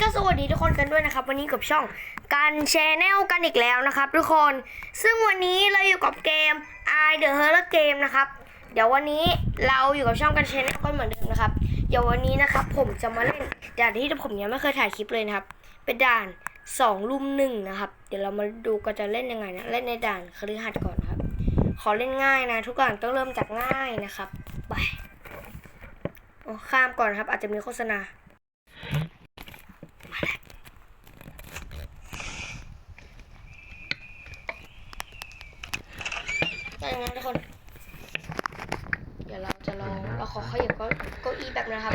ก็สวัสดีทุกคนกันด้วยนะครับ วันนี้กับช่องกันแชนแนลกันอีกแล้วนะครับ ทุกคน ซึ่งวันนี้เราอยู่กับเกม I The Horror Game นะครับ เดี๋ยววันนี้เราอยู่กับช่องกันแชนแนลกันเหมือนเดิมนะครับ เดี๋ยววันนี้นะครับ ผมจะมาเล่นด่านที่ผมยังไม่เคยถ่ายคลิปเลยนะครับ เป็นด่าน2ลุมหนึ่งนะครับ เดี๋ยวเรามาดูกันจะเล่นยังไงนะเล่นในด่านคฤหัสถ์ก่อนครับ ขอเล่นง่ายนะ ทุกอย่างต้องเริ่มจากง่ายนะครับ ไปอ๋อข้ามก่อนครับ อาจจะมีโฆษณา ก็อย่างนั้นทุกคน เดี๋ยวเราจะลองเราขอขยับเก้าเก้าอี้แบบนะครับ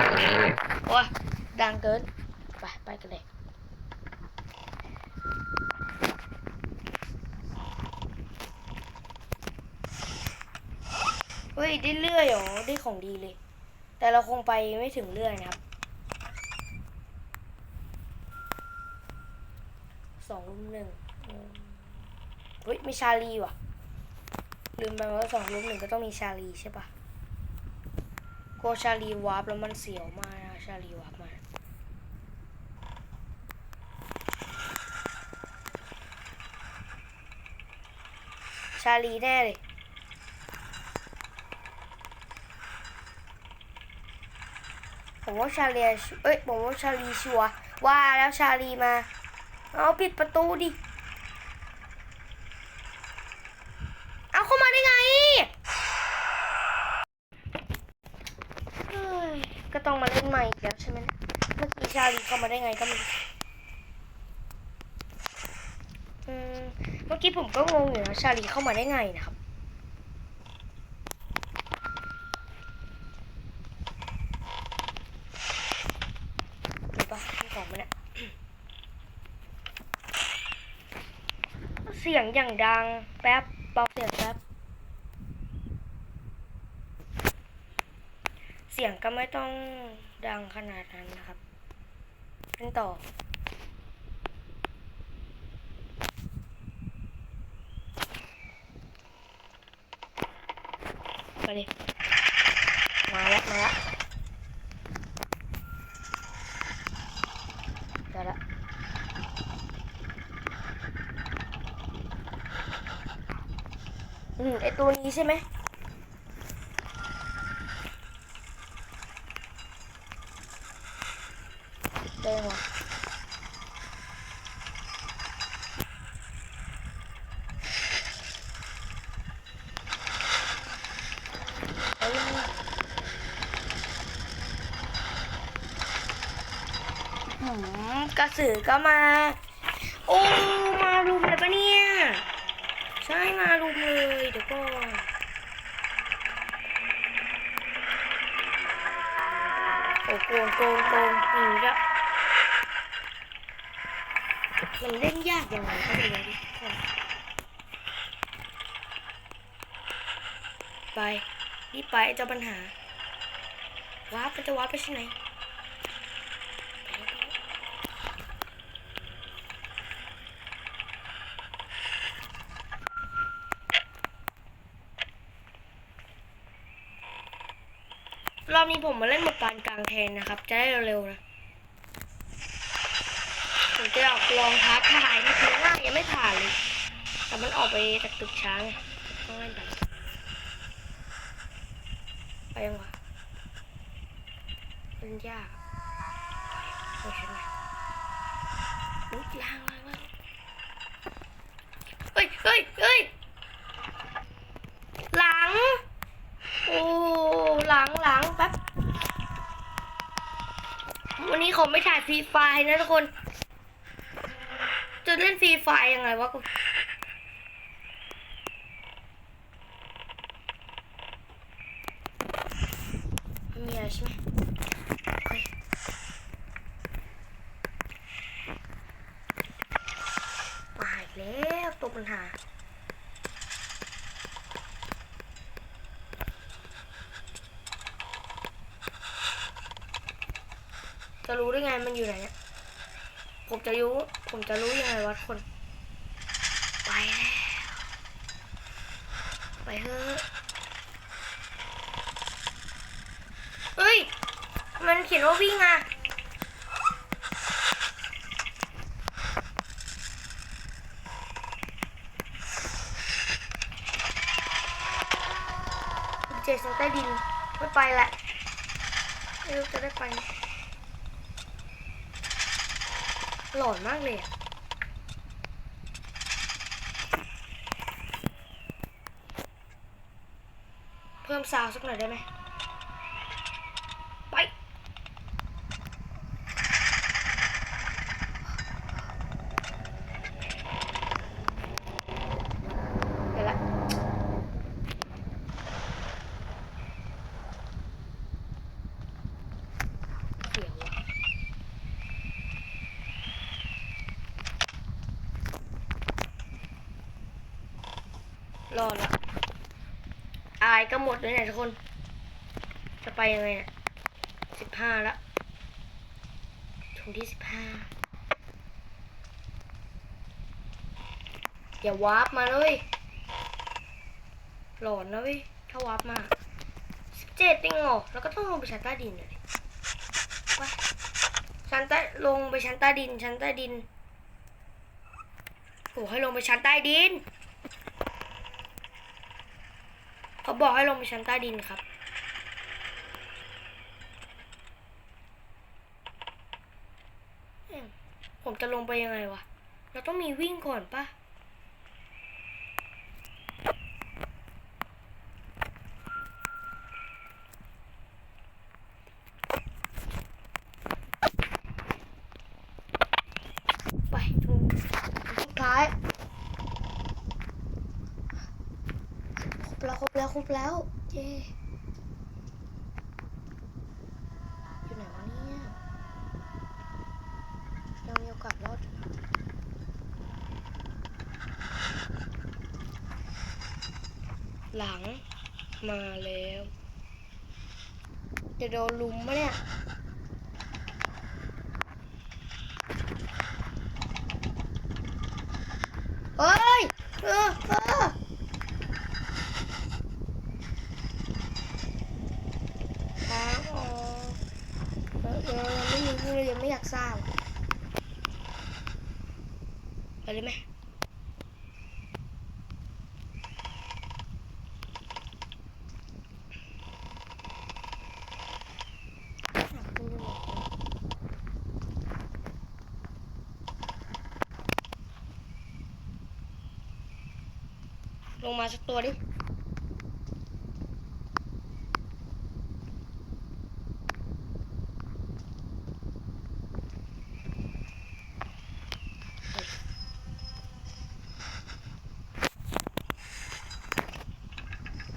โอ้ยดังเกิน ไปไปกันเลยเฮ้ยได้เลื่อยเหรอได้ของดีเลย แต่เราคงไปไม่ถึงเลื่อยนะครับสองรุ่มหนึ่งอืมเฮ้ยมีชาลีว่ะ ลืมไปว่าสองลูกหนึ่งก็ต้องมีชาลีใช่ปะ กลัวชาลีวาร์ปแล้วมันเสียวมากนะชาลีวาร์ปมาชาลีแน่เลยผมว่าชาลีเอ้ยผมว่าชาลีชัวว่าแล้วชาลีมา เอาปิดประตูดิ เอาเข้ามาได้ไงเฮ้ยก็ต้องมาเล่นใหม่ อีกแล้วใช่ไหมเมื่อกี้ชาลีเข้ามาได้ไงก็ไม่รู้เมื่อกี้ผมก็งงอยู่นะชาลีเข้ามาได้ไงนะครับดูปะมีของมันเนี่ยเสียงอย่างดัง แป๊บเบาเสียงแป๊บ เสียงก็ไม่ต้อง ดังขนาดนั้นนะครับเล่นต่อ ไปดิมาแล้วมาแล้วเดี๋ยวละอืมไอตัวนี้ใช่ไหม ดงว่ะเอายังไงหืมกระสือก็มา โอ้ มารุมเลยปะเนี่ย ใช่มารุมเลยเดี๋ยวก่อนโอ้โกงโกงโกงอย่างนี้ก็ มันเล่นยากยังไงก็ไม่รู้ทุกคนไปนี่ไปเจ้าปัญหาว้าร์ปจะว้าร์ปไปที่ไหนรอบนี้ผมมาเล่นหมดปานกลางแทนนะครับ จะได้เร็วๆนะ ผมจะออกลองท้าทายนี่คือง่ายังไม่ผ่านเลย แต่มันออกไปจากตึกช้างไงต้องเล่นแบบไปยังวะมันยากโอเคไหมอุ๊ยล่างล่างล่างเฮ้ยเฮ้ยเฮ้ยหลัง โอ้หลังหลังแป๊บวันนี้ผมไม่ถ่ายฟรีไฟนะทุกคน เล่นฟรีไฟยังไงวะกูมีอะไรใช่ไหมโอเคมาอีกแล้วตัวปัญหาจะรู้ได้ไงมันอยู่ไหนเนี่ย ผมจะรู้ ผมจะรู้ยังไงวัดคน ไปแล้วไปเถอะเฮ้ย มันเขียนว่าวิ่งอะเจสันใต้ดินไม่ไปละไม่รู้จะได้ไป หลอนมากเลยอะเพิ่มซาวสักหน่อยได้ไหมไป เดี๋ยวละเสียวอะ รอดละอายก็หมดเลยเนี่ยทุกคน จะไปยังไงเนี่ยสิบห้าละถุงที่สิบห้าอย่าวาร์ปมาเลย หลอนนะเว้ยถ้าวาร์ปมาสิบเจ็ดเองเหรอแล้วก็ต้องลงไปชั้นใต้ดินเลยไปชั้นใต้ลงไปชั้นใต้ดินชั้นใต้ดินโอ้ให้ลงไปชั้นใต้ดิน เขาบอกให้ลงไปชั้นใต้ดินครับ ผมจะลงไปยังไงวะ เราต้องมีวิ่งก่อนปะ ไปถึงสุดท้าย ครบแล้วครบแล้วเย้อยู่ไหนวะเนี่ยยังมีโอกาสรอดหลังมาแล้ว จะโดนลุมปะเนี่ย เฮ้ย เออเออทางออกเออเออยังไม่มีที่เลยยังไม่อยากสร้าง ไปเลยไหมลงมาสักตัวดิ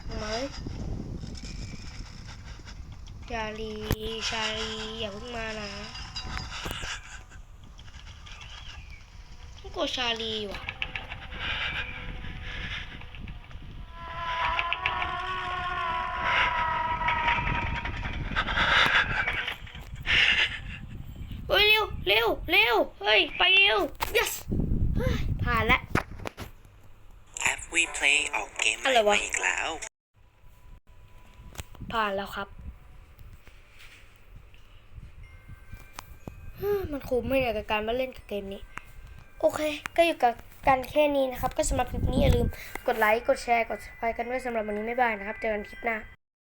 ลงมาเลย ชาลี ชาลี อย่าเพิ่งมานะต้องกดชาลีว่ะเฮ้ยเร็ว เร็ว เร็ว เฮ้ย ไปเร็ว yes เฮ้ยผ่านแล้วแอปวีเพลย์ออกเกมใหอะไรม่วะมาอีกแล้ว ผ่านแล้วครับ มันคุ้มไม่เนี่ยกับการมาเล่นกับเกมนี้ โอเค ก็อยู่กับกันแค่นี้นะครับ ก็สำหรับคลิปนี้อย่าลืมกดไลค์ กดแชร์ กด subscribe กันด้วยสำหรับวันนี้ไม่บายนะครับ เจอกันคลิปหน้า